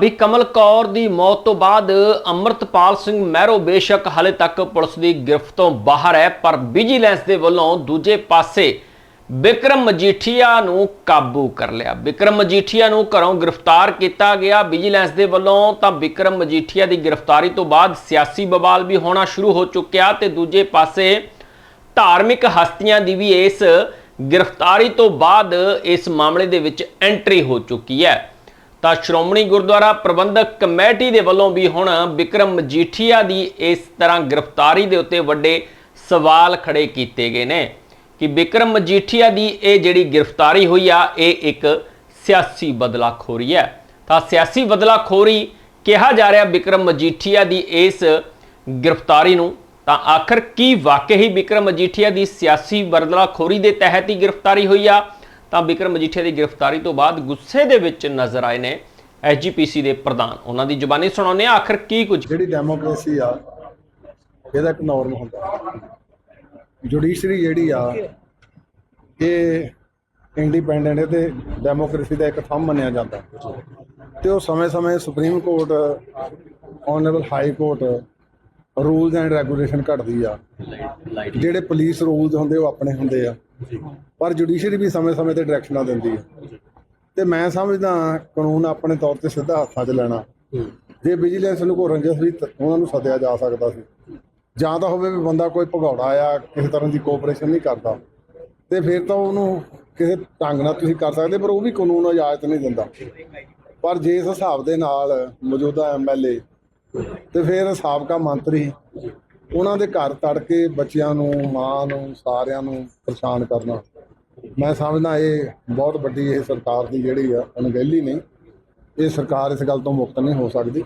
ਵੀ ਕਮਲ ਕੌਰ ਦੀ ਮੌਤ ਤੋਂ ਬਾਅਦ ਅੰਮ੍ਰਿਤਪਾਲ ਸਿੰਘ ਮਹਿਰੋ ਬੇਸ਼ੱਕ ਹਾਲੇ ਤੱਕ ਪੁਲਿਸ ਦੀ ਗ੍ਰਿਫਤ ਤੋਂ ਬਾਹਰ ਹੈ, ਪਰ ਵਿਜੀਲੈਂਸ ਦੇ ਵੱਲੋਂ ਦੂਜੇ ਪਾਸੇ ਵਿਕਰਮ ਮਜੀਠੀਆ ਨੂੰ ਕਾਬੂ ਕਰ ਲਿਆ। ਵਿਕਰਮ ਮਜੀਠੀਆ ਨੂੰ ਘਰੋਂ ਗ੍ਰਿਫਤਾਰ ਕੀਤਾ ਗਿਆ। ਵਿਜੀਲੈਂਸ ਦੇ ਵੱਲੋਂ ਤਾਂ ਵਿਕਰਮ ਮਜੀਠੀਆ ਦੀ ਗ੍ਰਿਫਤਾਰੀ ਤੋਂ ਬਾਅਦ ਸਿਆਸੀ ਬਵਾਲ ਵੀ ਹੋਣਾ ਸ਼ੁਰੂ ਹੋ ਚੁੱਕਿਆ ਤੇ ਦੂਜੇ ਪਾਸੇ ਧਾਰਮਿਕ ਹਸਤੀਆਂ ਦੀ ਵੀ ਇਸ ਗ੍ਰਿਫਤਾਰੀ ਤੋਂ ਬਾਅਦ ਇਸ ਮਾਮਲੇ ਦੇ ਵਿੱਚ ਐਂਟਰੀ ਹੋ ਚੁੱਕੀ ਹੈ। ਤਾਂ ਸ਼੍ਰੋਮਣੀ ਗੁਰਦੁਆਰਾ ਪ੍ਰਬੰਧਕ ਕਮੇਟੀ ਦੇ ਵੱਲੋਂ ਵੀ ਹੁਣ ਵਿਕਰਮ ਮਜੀਠੀਆ ਦੀ ਇਸ ਤਰ੍ਹਾਂ ਗ੍ਰਿਫਤਾਰੀ ਦੇ ਉੱਤੇ ਵੱਡੇ ਸਵਾਲ ਖੜੇ ਕੀਤੇ ਗਏ ਨੇ ਕਿ ਵਿਕਰਮ ਮਜੀਠੀਆ ਦੀ ਇਹ ਜਿਹੜੀ ਗ੍ਰਿਫਤਾਰੀ ਹੋਈ ਆ, ਇਹ ਇੱਕ ਸਿਆਸੀ ਬਦਲਾਖੋਰੀ ਹੈ। ਤਾਂ ਸਿਆਸੀ ਬਦਲਾਖੋਰੀ ਕਿਹਾ ਜਾ ਰਿਹਾ ਵਿਕਰਮ ਮਜੀਠੀਆ ਦੀ ਇਸ ਗ੍ਰਿਫਤਾਰੀ ਨੂੰ। ਤਾਂ ਆਖਰ ਕੀ ਵਾਕਈ ਹੀ ਵਿਕਰਮ ਮਜੀਠੀਆ ਦੀ ਸਿਆਸੀ ਬਦਲਾਖੋਰੀ ਦੇ ਤਹਿਤ ਹੀ ਗ੍ਰਿਫਤਾਰੀ ਹੋਈ ਆ? ਤਾਂ ਵਿਕਰਮ ਮਜੀਠੀਆ ਦੀ ਗ੍ਰਿਫਤਾਰੀ ਤੋਂ ਬਾਅਦ ਗੁੱਸੇ ਦੇ ਵਿੱਚ ਨਜ਼ਰ ਆਏ ਨੇ ਐਸਜੀਪੀਸੀ ਦੇ ਪ੍ਰਧਾਨ। ਉਹਨਾਂ ਦੀ ਜ਼ੁਬਾਨੀ ਸੁਣਾਉਂਦੇ ਆ ਆਖਰ ਕੀ ਕੁਝ? ਜਿਹੜੀ ਡੈਮੋਕ੍ਰੇਸੀ ਆ, ਇਹਦਾ ਇੱਕ ਨੋਰਮ ਹੁੰਦਾ। ਜੁਡੀਸ਼ਰੀ ਜਿਹੜੀ ਆ, ਇਹ ਇੰਡੀਪੈਂਡੈਂਟ ਹੈ ਤੇ ਡੈਮੋਕ੍ਰੇਸੀ ਦਾ ਇੱਕ ਥੰਮ ਮੰਨਿਆ ਜਾਂਦਾ। ਤੇ ਉਹ ਸਮੇਂ-ਸਮੇਂ supreme court honourable high court rules and regulation ਘੜਦੀ ਆ। ਜਿਹੜੇ ਪੁਲਿਸ ਰੂਲਸ ਹੁੰਦੇ ਉਹ ਆਪਣੇ ਹੁੰਦੇ ਆ। ਪਰ ਜੁਡੀਸ਼ਰੀ ਵੀ ਸਮੇਂ-ਸਮੇਂ ਤੇ ਡਾਇਰੈਕਸ਼ਨਾਂ ਦਿੰਦੀ ਆ। ਤੇ ਮੈਂ ਸਮਝਦਾ ਕਾਨੂੰਨ ਆਪਣੇ ਤੌਰ ਤੇ ਸਿੱਧਾ ਹੱਥਾਂ 'ਚ ਲੈਣਾ। ਜੇ ਵਿਜੀਲੈਂਸ ਨੂੰ ਕੋਈ ਰੰਜਿਸ਼ ਵੀ ਉਹਨਾਂ ਨੂੰ ਸੱਦਿਆ ਜਾ ਸਕਦਾ ਸੀ। ਜਾਂ ਤਾਂ ਹੋਵੇ ਵੀ ਬੰਦਾ ਕੋਈ ਭਗੌੜਾ ਆ ਕਿਸੇ ਤਰ੍ਹਾਂ ਦੀ ਕੋਆਪਰੇਸ਼ਨ ਨਹੀਂ ਕਰਦਾ। ਤੇ ਫਿਰ ਤਾਂ ਉਹਨੂੰ ਕਿਸੇ ਢੰਗ ਨਾਲ ਤੁਸੀਂ ਕਰ ਸਕਦੇ ਪਰ ਉਹ ਵੀ ਕਾਨੂੰਨ ਇਜਾਜ਼ਤ ਨਹੀਂ ਦਿੰਦਾ। ਪਰ ਜੇ ਇਸ ਹਿਸਾਬ ਦੇ ਨਾਲ ਮੌਜੂਦਾ ਐਮਐਲਏ ਤੇ ਫਿਰ ਸਾਬਕਾ ਮੰਤਰੀ ਉਹਨਾਂ ਦੇ ਘਰ ਤੜਕੇ ਬੱਚਿਆਂ ਨੂੰ, ਮਾਂ ਨੂੰ, ਸਾਰਿਆਂ ਨੂੰ ਪਰੇਸ਼ਾਨ ਕਰਨਾ। ਮੈਂ ਸਮਝਦਾ ਇਹ ਬਹੁਤ ਵੱਡੀ ਇਹ ਸਰਕਾਰ ਦੀ ਜਿਹੜੀ ਆ, ਅਣਗਹਿਲੀ ਨਹੀਂ। ਇਹ ਸਰਕਾਰ ਇਸ ਗੱਲ ਤੋਂ ਮੁਕਤ ਨਹੀਂ ਹੋ ਸਕਦੀ।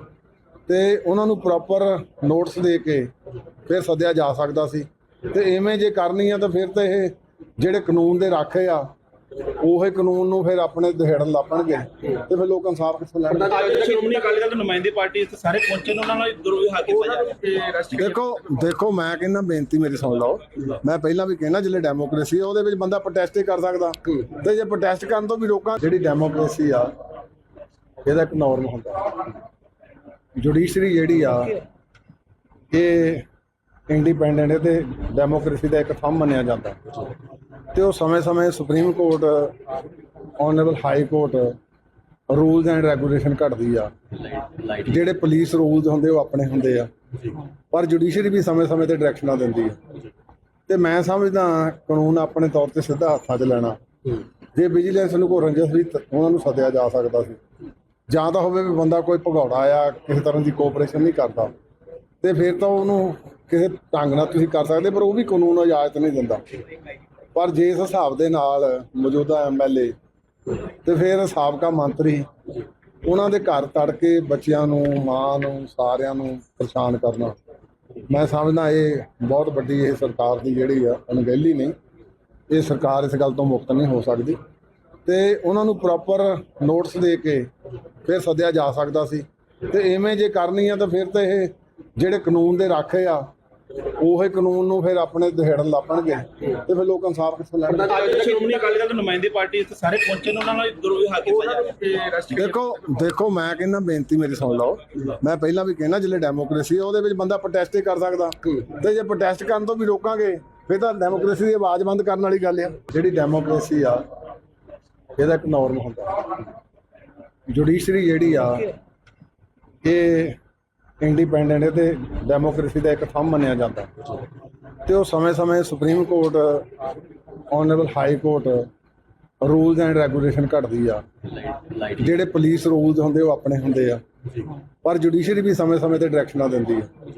ਤੇ ਉਹਨਾਂ ਨੂੰ ਪ੍ਰੋਪਰ ਨੋਟਸ ਦੇ ਕੇ ਫਿਰ ਸੱਦਿਆ ਜਾ ਸਕਦਾ ਸੀ। ਤੇ ਐਵੇਂ ਜੇ ਕਰਨੀ ਆ ਤਾਂ ਫਿਰ ਤਾਂ ਇਹ ਜਿਹੜੇ ਕਾਨੂੰਨ ਦੇ ਰਾਖੇ ਆ ਉਹੇ ਕਾਨੂੰਨ ਨੂੰ ਫਿਰ ਆਪਣੇ ਦਿਹੜਨ ਲੱਪਣਗੇ ਤੇ ਫਿਰ ਲੋਕ ਇਨਸਾਫ ਕਿੱਥੋਂ ਲੈਣਗੇ? ਅੱਜ ਸ਼੍ਰੋਮਣੀ ਅਕਾਲੀ ਦਲ ਦੇ ਨੁਮਾਇੰਦੇ ਪਾਰਟੀ ਇੱਥੇ ਸਾਰੇ ਪਹੁੰਚੇ ਨੇ ਉਹਨਾਂ ਨਾਲ ਦੁਰਵੀ ਹਾ ਕੀਤਾ ਜਾ ਰਿਹਾ। ਦੇਖੋ ਦੇਖੋ ਮੈਂ ਕਹਿੰਦਾ ਬੇਨਤੀ ਮੇਰੀ ਸੁਣ ਲਓ। ਮੈਂ ਪਹਿਲਾਂ ਵੀ ਕਹਿਣਾ ਜਿਹੜੇ ਡੈਮੋਕ੍ਰੇਸੀ ਆ ਉਹਦੇ ਵਿੱਚ ਬੰਦਾ ਪ੍ਰੋਟੈਸਟ ਹੀ ਕਰ ਸਕਦਾ। ਤੇ ਜੇ ਪ੍ਰੋਟੈਸਟ ਕਰਨ ਤੋਂ ਵੀ ਰੋਕਾਂ ਜਿਹੜੀ ਡੈਮੋਕ੍ਰੇਸੀ ਆ ਇਹਦਾ ਇੱਕ ਨੋਰਮ ਹੁੰਦਾ। ਜੁਡੀਸ਼ਰੀ ਜਿਹੜੀ ਆ ਇਹ ਇੰਡੀਪੈਂਡੈਂਟ ਹੈ ਤੇ ਡੈਮੋਕ੍ਰੇਸੀ ਦਾ ਇੱਕ ਥੰਮ ਮੰਨਿਆ ਜਾਂਦਾ। ਤੇ ਉਹ ਸਮੇਂ-ਸਮੇਂ supreme court honourable high court rules and regulation ਘੜਦੀ ਆ। ਜਿਹੜੇ ਪੁਲਿਸ ਰੂਲਸ ਹੁੰਦੇ ਉਹ ਆਪਣੇ ਹੁੰਦੇ ਆ। ਪਰ ਜੁਡੀਸ਼ਰੀ ਵੀ ਸਮੇਂ-ਸਮੇਂ ਤੇ ਡਾਇਰੈਕਸ਼ਨਾਂ ਦਿੰਦੀ ਆ। ਤੇ ਮੈਂ ਸਮਝਦਾ ਕਾਨੂੰਨ ਆਪਣੇ ਤੌਰ ਤੇ ਸਿੱਧਾ ਹੱਥਾਂ 'ਚ ਲੈਣਾ। ਜੇ ਵਿਜੀਲੈਂਸ ਨੂੰ ਕੋਈ ਰੰਜਿਸ਼ ਵੀ ਉਹਨਾਂ ਨੂੰ ਸੱਦਿਆ ਜਾ ਸਕਦਾ ਸੀ। ਜਾਂ ਤਾਂ ਹੋਵੇ ਵੀ ਬੰਦਾ ਕੋਈ ਭਗੌੜਾ ਆ, ਕਿਸੇ ਤਰ੍ਹਾਂ ਦੀ ਕੋਆਪਰੇਸ਼ਨ ਨਹੀਂ ਕਰਦਾ। ਤੇ ਫਿਰ ਤਾਂ ਉਹਨੂੰ ਕਿਸੇ ਢੰਗ ਨਾਲ ਤੁਸੀਂ ਕਰ ਸਕਦੇ, ਪਰ ਉਹ ਵੀ ਕਾਨੂੰਨ ਇਜਾਜ਼ਤ ਨਹੀਂ ਦਿੰਦਾ। ਪਰ ਜੇ ਇਸ ਹਿਸਾਬ ਦੇ ਨਾਲ ਮੌਜੂਦਾ ਐਮਐਲਏ ਤੇ ਫਿਰ ਸਾਬਕਾ ਮੰਤਰੀ ਉਹਨਾਂ ਦੇ ਘਰ ਤੜ ਕੇ ਬੱਚਿਆਂ ਨੂੰ, ਮਾਂ ਨੂੰ, ਸਾਰਿਆਂ ਨੂੰ ਪਰੇਸ਼ਾਨ ਕਰਨਾ, ਮੈਂ ਸਮਝਦਾ ਇਹ ਬਹੁਤ ਵੱਡੀ ਇਹ ਸਰਕਾਰ ਦੀ ਜਿਹੜੀ ਆ ਅਣਗਹਿਲੀ ਨਹੀਂ, ਇਹ ਸਰਕਾਰ ਇਸ ਗੱਲ ਤੋਂ ਮੁਕਤ ਨਹੀਂ ਹੋ ਸਕਦੀ ਤੇ ਉਹਨਾਂ ਨੂੰ ਪ੍ਰੋਪਰ ਨੋਟਸ ਦੇ ਕੇ ਫਿਰ ਸੱਦਿਆ ਜਾ ਸਕਦਾ ਸੀ ਤੇ ਐਵੇਂ ਜੇ ਕਰਨੀ ਆ ਤਾਂ ਫਿਰ ਤਾਂ ਇਹ ਜਿਹੜੇ ਕਾਨੂੰਨ ਦੇ ਰਾਖੇ ਆ ਉਹੇ ਕਾਨੂੰਨ ਨੂੰ ਫਿਰ ਆਪਣੇ ਦਿਹੜਨ ਲੱਪਣਗੇ ਤੇ ਫਿਰ ਲੋਕ ਇਨਸਾਫ ਕਿੱਥੋਂ ਲੈਣਗੇ ਅੱਜ ਸ਼੍ਰੋਮਣੀ ਅਕਾਲੀ ਦਲ ਦੇ ਨੁਮਾਇੰਦੇ ਪਾਰਟੀ ਇੱਥੇ ਸਾਰੇ ਪਹੁੰਚੇ ਨੇ ਉਹਨਾਂ ਨਾਲ ਦੁਰਵੀ ਹਾ ਕੀਤਾ ਜਾ ਰਿਹਾ? ਦੇਖੋ ਦੇਖੋ ਮੈਂ ਕਹਿੰਦਾ ਬੇਨਤੀ ਮੇਰੀ ਸੁਣ ਲਓ। ਮੈਂ ਪਹਿਲਾਂ ਵੀ ਕਹਿਣਾ ਜਿਹੜੇ ਡੈਮੋਕ੍ਰੇਸੀ ਆ ਉਹਦੇ ਵਿੱਚ ਬੰਦਾ ਪ੍ਰੋਟੈਸਟ ਹੀ ਕਰ ਸਕਦਾ। ਤੇ ਜੇ ਪ੍ਰੋਟੈਸਟ ਕਰਨ ਤੋਂ ਵੀ ਰੋਕਾਂਗੇ ਫਿਰ ਤਾਂ ਡੈਮੋਕ੍ਰੇਸੀ ਦੀ ਆਵਾਜ਼ ਬੰਦ ਕਰਨ ਵਾਲੀ ਗੱਲ ਆ। ਜਿਹੜੀ ਡੈਮੋਕ੍ਰੇਸੀ ਆ ਇਹਦਾ ਇੱਕ ਨੋਰਮ ਹੁੰਦਾ। ਜੁਡੀਸ਼ਰੀ ਜਿਹੜੀ ਆ ਇਹ ਇੰਡੀਪੈਂਡੈਂਟ ਹੈ ਤੇ ਡੈਮੋਕ੍ਰੇਸੀ ਦਾ ਇੱਕ ਥੰਮ ਮੰਨਿਆ ਜਾਂਦਾ। ਤੇ ਉਹ ਸਮੇਂ-ਸਮੇਂ supreme court honourable high court rules and regulation ਘੜਦੀ ਆ। ਜਿਹੜੇ ਪੁਲਿਸ ਰੂਲਸ ਹੁੰਦੇ ਉਹ ਆਪਣੇ ਹੁੰਦੇ ਆ। ਪਰ ਜੁਡੀਸ਼ਰੀ ਵੀ ਸਮੇਂ-ਸਮੇਂ ਤੇ ਡਾਇਰੈਕਸ਼ਨਾਂ ਦਿੰਦੀ ਆ।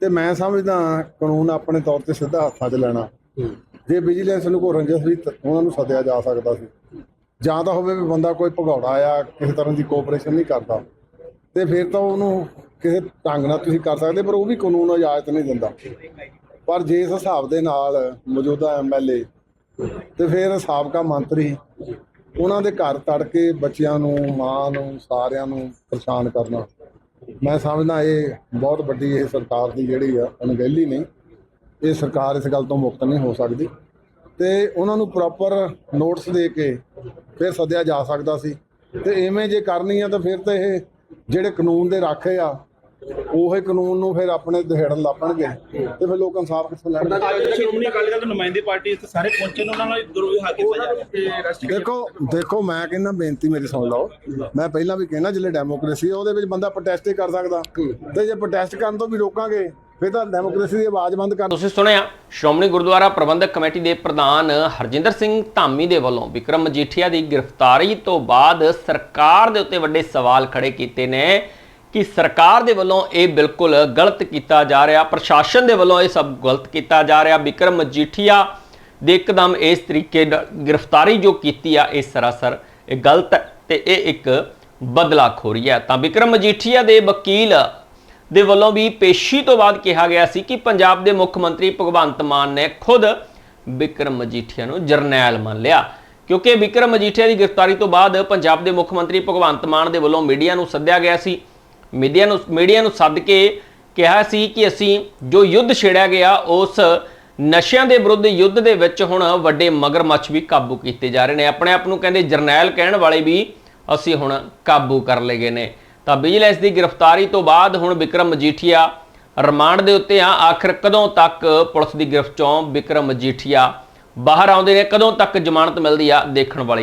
ਤੇ ਮੈਂ ਸਮਝਦਾ ਕਾਨੂੰਨ ਆਪਣੇ ਤੌਰ ਤੇ ਸਿੱਧਾ ਹੱਥਾਂ 'ਚ ਲੈਣਾ। ਜੇ ਵਿਜੀਲੈਂਸ ਨੂੰ ਕੋਈ ਰੰਜਿਸ਼ ਵੀ ਤ- ਉਹਨਾਂ ਨੂੰ ਸੱਦਿਆ ਜਾ ਸਕਦਾ ਸੀ। ਜਾਂ ਤਾਂ ਹੋਵੇ ਵੀ ਬੰਦਾ ਕੋਈ ਭਗੌੜਾ ਆ, ਕਿਸੇ ਤਰ੍ਹਾਂ ਦੀ ਕੋਆਪਰੇਸ਼ਨ ਨਹੀਂ ਕਰਦਾ। ਤੇ ਫਿਰ ਤਾਂ ਉਹਨੂੰ ਕਿਸੇ ਢੰਗ ਨਾਲ ਤੁਸੀਂ ਕਰ ਸਕਦੇ, ਪਰ ਉਹ ਵੀ ਕਾਨੂੰਨ ਇਜਾਜ਼ਤ ਨਹੀਂ ਦਿੰਦਾ। ਪਰ ਜੇ ਇਸ ਹਿਸਾਬ ਦੇ ਨਾਲ ਮੌਜੂਦਾ ਐਮਐਲਏ ਤੇ ਫਿਰ ਸਾਬਕਾ ਮੰਤਰੀ ਉਹਨਾਂ ਦੇ ਘਰ ਤੜ ਕੇ ਬੱਚਿਆਂ ਨੂੰ, ਮਾਂ ਨੂੰ, ਸਾਰਿਆਂ ਨੂੰ ਪਰੇਸ਼ਾਨ ਕਰਨਾ, ਮੈਂ ਸਮਝਦਾ ਇਹ ਬਹੁਤ ਵੱਡੀ ਇਹ ਸਰਕਾਰ ਦੀ ਜਿਹੜੀ ਆ ਅਣਗਹਿਲੀ ਨਹੀਂ, ਇਹ ਸਰਕਾਰ ਇਸ ਗੱਲ ਤੋਂ ਮੁਕਤ ਨਹੀਂ ਹੋ ਸਕਦੀ। ਤੇ ਉਹਨਾਂ ਨੂੰ ਪ੍ਰੋਪਰ ਨੋਟਸ ਦੇ ਕੇ ਫਿਰ ਸੱਦਿਆ ਜਾ ਸਕਦਾ ਸੀ। ਤੇ ਐਵੇਂ ਜੇ ਕਰਨੀ ਆ ਤਾਂ ਫਿਰ ਤਾਂ ਇਹ ਜਿਹੜੇ ਕਾਨੂੰਨ ਦੇ ਰਾਖੇ ਆ ਉਹੇ ਕਾਨੂੰਨ ਨੂੰ ਫਿਰ ਆਪਣੇ ਦਿਹੜਨ ਲੱਪਣਗੇ ਤੇ ਫਿਰ ਲੋਕ ਇਨਸਾਫ ਕਿੱਥੋਂ ਲੈਣਗੇ ਅੱਜ ਸ਼੍ਰੋਮਣੀ ਅਕਾਲੀ ਦਲ ਦੇ ਨੁਮਾਇੰਦੇ ਪਾਰਟੀ ਇੱਥੇ ਸਾਰੇ ਪਹੁੰਚੇ ਨੇ ਉਹਨਾਂ ਨਾਲ ਜ਼ਰੂਰੀ ਹੱਕ ਜਾਵੇ ਦੇਖੋ ਦੇਖੋ ਮੈਂ ਕਹਿੰਦਾ ਬੇਨਤੀ ਮੇਰੀ ਸੁਣ ਲਓ। ਮੈਂ ਪਹਿਲਾਂ ਵੀ ਕਹਿਣਾ ਜਿਹੜੇ ਡੈਮੋਕ੍ਰੇਸੀ ਆ ਉਹਦੇ ਵਿੱਚ ਬੰਦਾ ਪ੍ਰੋਟੈਸਟ ਹੀ ਕਰ ਸਕਦਾ। ਤੇ ਜੇ ਪ੍ਰੋਟੈਸਟ ਕਰਨ ਤੋਂ ਵੀ ਰੋਕਾਂਗੇ ਫਿਰ ਤਾਂ ਡੈਮੋਕ੍ਰੇਸੀ ਦੀ ਆਵਾਜ਼ ਬੰਦ ਕਰ ਤੁਸੀਂ ਸੁਣਿਆ, ਸ਼੍ਰੋਮਣੀ ਗੁਰਦੁਆਰਾ ਪ੍ਰਬੰਧਕ ਕਮੇਟੀ ਦੇ ਪ੍ਰਧਾਨ ਹਰਜਿੰਦਰ ਸਿੰਘ ਧਾਮੀ ਦੇ ਵੱਲੋਂ ਵਿਕਰਮ ਮਜੀਠੀਆ ਦੀ ਗ੍ਰਿਫਤਾਰੀ ਤੋਂ ਬਾਅਦ ਸਰਕਾਰ ਦੇ ਉੱਤੇ ਵੱਡੇ ਸਵਾਲ ਖੜੇ ਕੀਤੇ ਨੇ ਕਿ ਸਰਕਾਰ ਦੇ ਵੱਲੋਂ ਇਹ ਬਿਲਕੁਲ ਗਲਤ ਕੀਤਾ ਜਾ ਰਿਹਾ, ਪ੍ਰਸ਼ਾਸਨ ਦੇ ਵੱਲੋਂ ਇਹ ਸਭ ਗਲਤ ਕੀਤਾ ਜਾ ਰਿਹਾ। ਵਿਕਰਮ ਮਜੀਠੀਆ ਦੇ ਇੱਕਦਮ ਇਸ ਤਰੀਕੇ ਨਾਲ ਗ੍ਰਿਫਤਾਰੀ ਜੋ ਕੀਤੀ ਆ, ਇਹ ਸਰਾਸਰ ਇਹ ਗਲਤ ਹੈ ਤੇ ਇਹ ਇੱਕ ਬਦਲਾ ਖੋਰੀ ਹੈ ਤਾਂ ਵਿਕਰਮ ਮਜੀਠੀਆ ਦੇ ਵਕੀਲ ਦੇ ਵੱਲੋਂ ਵੀ ਪੇਸ਼ੀ ਤੋਂ ਬਾਅਦ ਕਿਹਾ ਗਿਆ ਸੀ ਕਿ ਪੰਜਾਬ ਦੇ ਮੁੱਖ ਮੰਤਰੀ ਭਗਵੰਤ ਮਾਨ ਨੇ ਖੁਦ ਵਿਕਰਮ ਮਜੀਠੀਆ ਨੂੰ ਜਰਨੈਲ ਮੰਨ ਲਿਆ। ਕਿਉਂਕਿ ਵਿਕਰਮ ਮਜੀਠੀਆ ਦੀ ਗ੍ਰਿਫਤਾਰੀ ਤੋਂ ਬਾਅਦ ਪੰਜਾਬ ਦੇ ਮੁੱਖ ਮੰਤਰੀ ਭਗਵੰਤ ਮਾਨ ਦੇ ਵੱਲੋਂ ਮੀਡੀਆ ਨੂੰ ਸੱਦਿਆ ਗਿਆ ਸੀ। ਮੀਡੀਆ ਨੂੰ ਮੀਡੀਆ ਨੂੰ ਸੱਦ ਕੇ ਕਿਹਾ ਸੀ ਕਿ ਅਸੀਂ ਜੋ ਯੁੱਧ ਛੇੜਿਆ ਗਿਆ, ਉਸ ਨਸ਼ਿਆਂ ਦੇ ਵਿਰੁੱਧ ਯੁੱਧ ਦੇ ਵਿੱਚ ਹੁਣ ਵੱਡੇ ਮਗਰਮੱਛ ਵੀ ਕਾਬੂ ਕੀਤੇ ਜਾ ਰਹੇ ਨੇ। ਆਪਣੇ ਆਪ ਨੂੰ ਕਹਿੰਦੇ ਜਰਨੈਲ ਕਹਿਣ ਵਾਲੇ ਵੀ ਅਸੀਂ ਹੁਣ ਕਾਬੂ ਕਰ ਲਏ ਗਏ ਨੇ। ਤਾਂ ਵਿਜੀਲੈਂਸ ਦੀ ਗ੍ਰਿਫਤਾਰੀ ਤੋਂ ਬਾਅਦ ਹੁਣ ਵਿਕਰਮ ਮਜੀਠੀਆ ਰਿਮਾਂਡ ਦੇ ਉੱਤੇ ਆ। ਆਖਰ ਕਦੋਂ ਤੱਕ ਪੁਲਿਸ ਦੀ ਗ੍ਰਿਫਤ ਚੋਂ ਵਿਕਰਮ ਮਜੀਠੀਆ ਬਾਹਰ ਆਉਂਦੇ ਨੇ? ਕਦੋਂ ਤੱਕ ਜ਼ਮਾਨਤ ਮਿਲਦੀ ਆ ਦੇਖਣ ਵਾਲੀ?